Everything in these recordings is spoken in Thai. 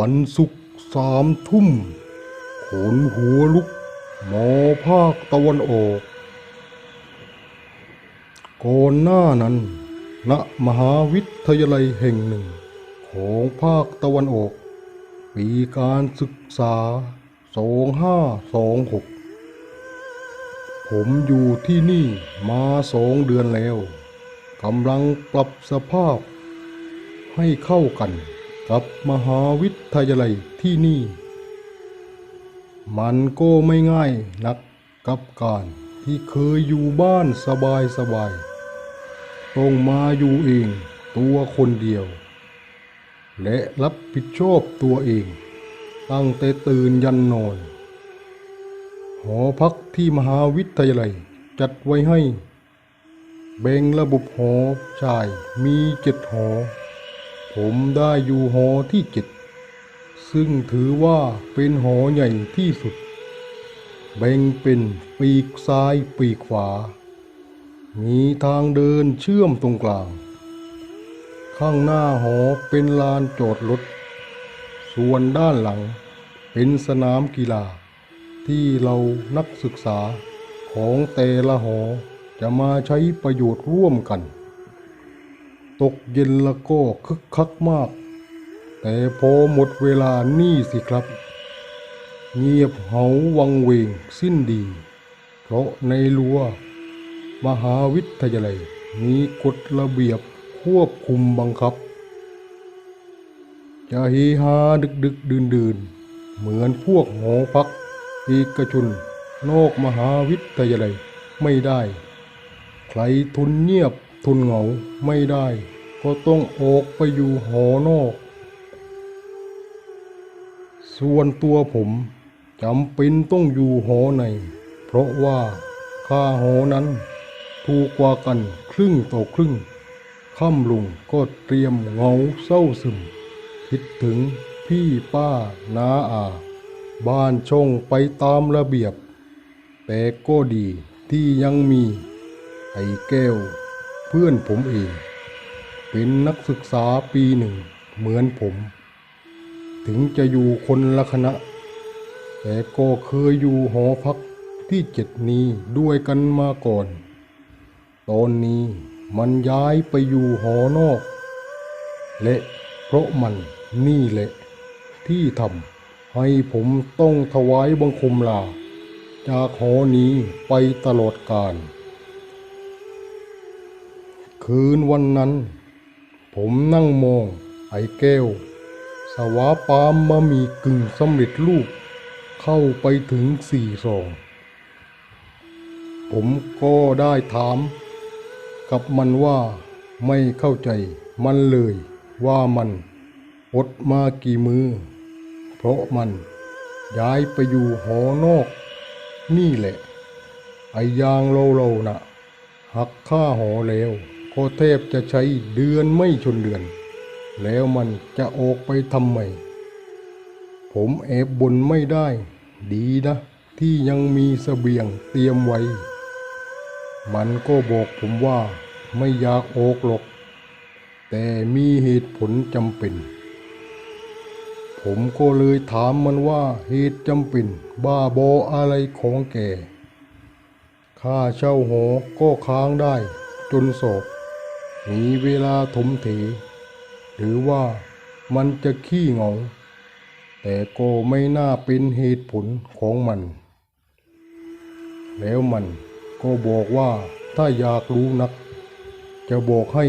วันศุกร์สามทุ่มขนหัวลุก หมอภาคตะวันออก ก่อนหน้านั้น ณ มหาวิทยาลัยแห่งหนึ่ง ของภาคตะวันออก ปีการศึกษา 2526 ผมอยู่ที่นี่มาสองเดือนแล้ว กำลังปรับสภาพให้เข้ากัน กับมหาวิทยาลัยที่นี่ มันก็ไม่ง่ายนักกับการที่เคยอยู่บ้านสบายสบายๆต้องมาอยู่เองตัวคนเดียว และรับผิดชอบตัวเอง ตั้งแต่ตื่นยันนอน หอพักที่มหาวิทยาลัยจัดไว้ให้ แบ่งระบบหอชายมีเจ็ดหอ ผมได้อยู่หอที่เจ็ดซึ่งถือว่าเป็นหอใหญ่ที่สุด แบ่งเป็นปีกซ้ายปีกขวา มีทางเดินเชื่อมตรงกลาง ข้างหน้าหอเป็นลานจอดรถ ส่วนด้านหลังเป็นสนามกีฬา ที่เรานักศึกษาของแต่ละหอจะมาใช้ประโยชน์ร่วมกัน ตกเย็นแล้วก็คึกคักมาก แต่พอหมดเวลานี่สิครับ เงียบเหาวังเวงสิ้นดี เพราะในรั้วมหาวิทยาลัยมีกฎระเบียบควบคุมบังคับ จะเฮฮาดึกดึกดื่นดื่นเหมือนพวกหอพักเอกชนนอกมหาวิทยาลัยไม่ได้ ใครทุนเงียบ ทุนเหงาไม่ได้ ก็ต้องออกไปอยู่หอนอก ส่วนตัวผมจำเป็นต้องอยู่หอใน เพราะว่าค่าหอนั้นถูกกว่ากันครึ่งต่อครึ่งค่ำลุงก็เตรียมเหงาเศร้าซึม คิดถึงพี่ป้าน้าอา บ้านช่องไปตามระเบียบ แต่ก็ดีที่ยังมี ไอ้แก้ว เพื่อนผมเอง เป็นนักศึกษาปีหนึ่งเหมือนผม ถึงจะอยู่คนละคณะ แต่ก็เคยอยู่หอพักที่เจ็ดนี้ด้วยกันมาก่อน ตอนนี้มันย้ายไปอยู่หอนอก และเพราะมันนี่แหละ ที่ทำให้ผมต้องถวายบังคมลา จากหอนี้ไปตลอดกาล คืนวันนั้น ผมนั่งมองไอ้แก้ว สวาปามมามีกึ่งสำเร็จรูป เข้าไปถึงสี่ซอง ผมก็ได้ถาม กับมันว่าไม่เข้าใจมันเลยว่ามันอดมากี่มือ เพราะมันย้ายไปอยู่หอนอก นี่แหละ ไอ้ยางเราเราๆนะหักค่าหอแล้ว ก็แทบจะใช้เดือนไม่ชนเดือน แล้วมันจะออกไปทำไม ผมแอบบนไม่ได้ ดีนะ ที่ยังมีเสบียงเตรียมไว้ มันก็บอกผมว่าไม่อยากออกหรอก แต่มีเหตุผลจำเป็น ผมก็เลยถามมันว่าเหตุจำเป็น บ้าบออะไรของแกค่าเช่าหอก็ค้างได้จนสอบ มีเวลาถมเถหรือว่ามันจะขี้เหงา แต่ก็ไม่น่าเป็นเหตุผลของมัน แล้วมันก็บอกว่าถ้าอยากรู้นัก จะบอกให้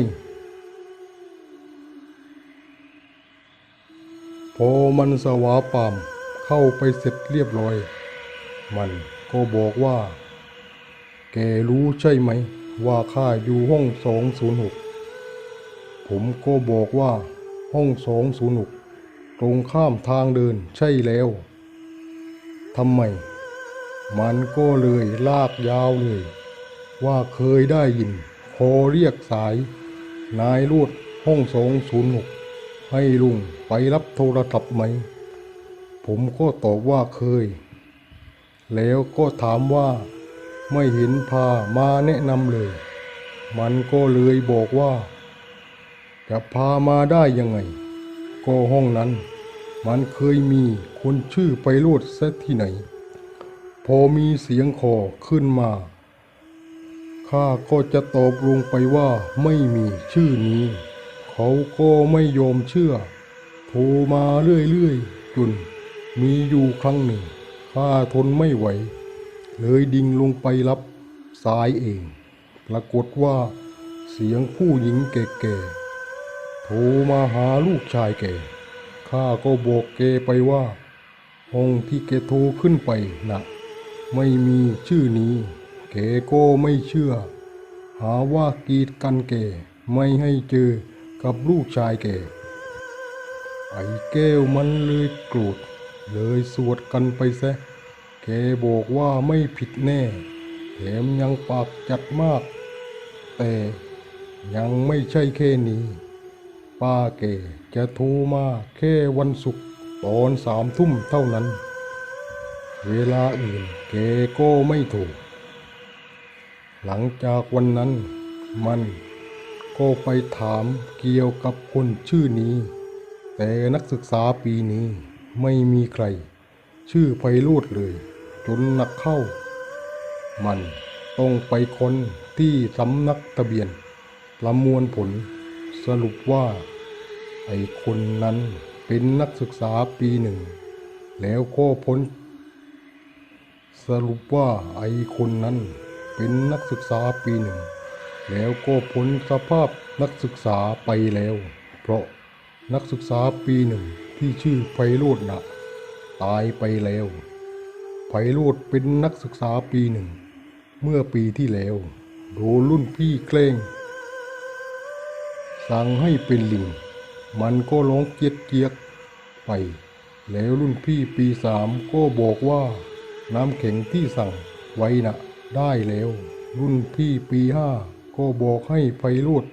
พอมันสวาปามเข้าไปเสร็จเรียบร้อย มันก็บอกว่า แกรู้ใช่ไหมว่าข้าอยู่ห้องสองศูนย์หก ผมก็บอกว่าห้องสองศูนย์หกตรงข้ามทางเดินใช่แล้วทำไม มันก็เลยลากยาวเลย ว่าเคยได้ยินโคเรียกสาย นายรูดห้องสองศูนย์หกให้ลุงไปรับโทรศัพท์ไหม ผมก็ตอบว่าเคย แล้วก็ถามว่า ไม่เห็นพามาแนะนำเลย มันก็เลยบอกว่า จะพามาได้ยังไง ก็ห้องนั้น มันเคยมีคนชื่อไพโรธซะที่ไหน พอมีเสียงคอขึ้นมา ข้าก็จะตอบลงไปว่าไม่มีชื่อนี้ เขาก็ไม่ยอมเชื่อ โทรมาเรื่อยๆจนมีอยู่ครั้งหนึ่ง ข้าทนไม่ไหว เลยดิ่งลงไปรับสายเอง ปรากฏว่าเสียงผู้หญิงแก่ๆ รมาหาลูกชายแกข้าก็บอกแกไปว่าห้องที่แกโทรขึ้นไปนะ่ะ ไม่มีชื่อนี้แกก็ไม่เชื่อ หาว่ากีดกันแกไม่ให้เจอกับลูกชายแกไอ้แก้วมันเลยโกรธเลยสวดกันไปซะแกบอกว่าไม่ผิดแน่ แถมยังปากจัดมาก แต่ยังไม่ใช่แค่นี้ ป้าแกจะโทรมาแค่วันศุกร์ตอนสามทุ่มเท่านั้น เวลาอื่นแกก็ไม่ถูก หลังจากวันนั้นมันก็ไปถามเกี่ยวกับคนชื่อนี้ แต่นักศึกษาปีนี้ไม่มีใคร ชื่อไพโรธเลย จนหนักเข้า มันต้องไปค้นที่สำนักทะเบียนประมวลผล สรุปว่า ไอ้คนนั้นเป็นนักศึกษาปีหนึ่ง แล้วก็พ้น สรุปว่าไอ้คนนั้นเป็นนักศึกษาปีหนึ่ง แล้วก็พ้นสภาพนักศึกษาไปแล้ว เพราะนักศึกษาปีหนึ่งที่ชื่อไพโรจน์นะตายไปแล้วไพโรจน์เป็นนักศึกษาปีหนึ่ง เมื่อปีที่แล้ว โดนรุ่นพี่แกล้ง สั่งให้เป็นลิง มันก็ร้องเกียกเกียกไป แล้วรุ่นพี่ปีสามก็บอกว่า น้ำแข็งที่สั่งไว้นะได้แล้ว รุ่นพี่ปีห้าก็บอกให้ไพโรด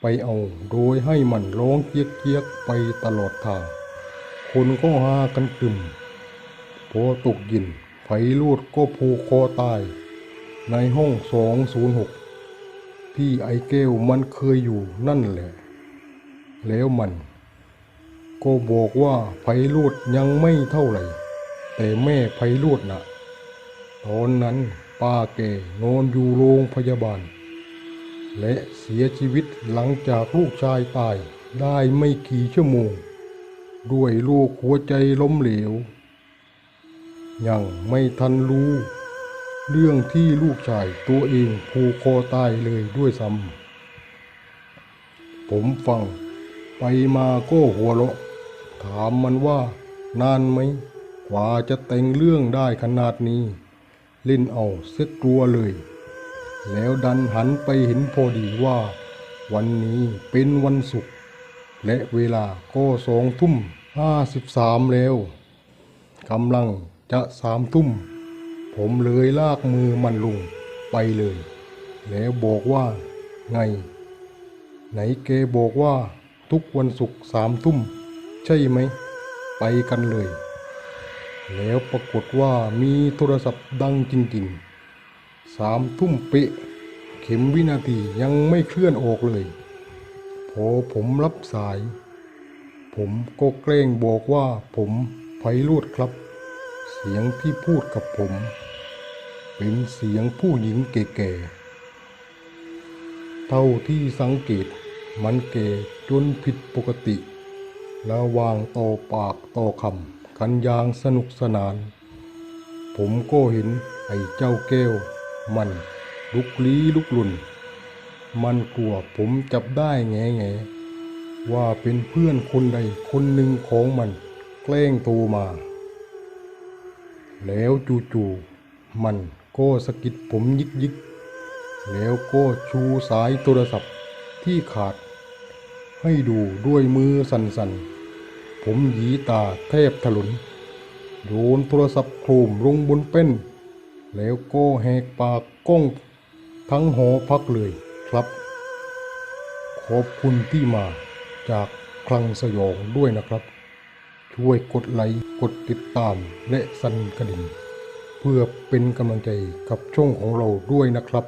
ไปเอา โดยให้มันร้องเกียกเกียกไปตลอดทาง คนก็หากันตึมพอตกยินไพโรดก็ผูกคอตาย ในห้องสองศูนย์หก ที่ไอแก้วมันเคยอยู่นั่นแหละ แล้วมัน ก็บอกว่าไพโรดยังไม่เท่าไหร่ แต่แม่ไพโรดน่ะ ตอนนั้นป้าแกนอนอยู่โรงพยาบาล และเสียชีวิตหลังจากลูกชายตายได้ไม่กี่ชั่วโมง ด้วยโรคหัวใจล้มเหลว ยังไม่ทันรู้ เรื่องที่ลูกชายตัวเองผูกคอตายเลยด้วยซ้ำผมฟังไปมาก็หัวเราะ ถามมันว่านานไหมกว่าจะแต่งเรื่องได้ขนาดนี้ เล่นเอาเสียกลัวเลย แล้วดันหันไปเห็นพอดีว่า วันนี้เป็นวันศุกร์และเวลาก็สองทุ่มห้าสิบสามแล้วกำลังจะสามทุ่ม ผมเลยลากมือมันลงไปเลย แล้วบอกว่า ไง ไหนเกบอกว่าทุกวันศุกร์สามทุ่ม ใช่ไหม ไปกันเลย แล้วปรากฏว่ามีโทรศัพท์ดังจริงๆสามทุ่มเป๊ะ เข็มวินาทียังไม่เคลื่อนออกเลย พอผมรับสาย ผมก็แกล้งบอกว่าผมไพโรดครับ เสียงที่พูดกับผม เป็นเสียงผู้หญิงแก่ๆ เท่าที่สังเกตมันแก่จนผิดปกติ ระวางต่อปากต่อคำกันอย่างสนุกสนาน ผมก็เห็นไอ้เจ้าแก้ว มันลุกลี้ลุกลุน มันกลัวผมจับได้แง่แง่ๆว่าเป็นเพื่อนคนใดคนหนึ่งของมัน แกล้งโทรมา แล้วจู่ๆมัน ก็สะกิดผมยิกยิกๆแล้วก็ชูสายโทรศัพท์ที่ขาด ให้ดูด้วยมือสั่นๆ ผมหยีตาแทบถลนโยนโทรศัพท์โครมลงบนเป็น แล้วก็แหกปากก้องทั้งหอพักเลยครับ ขอบคุณที่มาจากคลังสยองด้วยนะครับ ช่วยกดไลค์กดติดตามและสั่นกระดิ่ง เพื่อเป็นกำลังใจกับช่องของเราด้วยนะครับ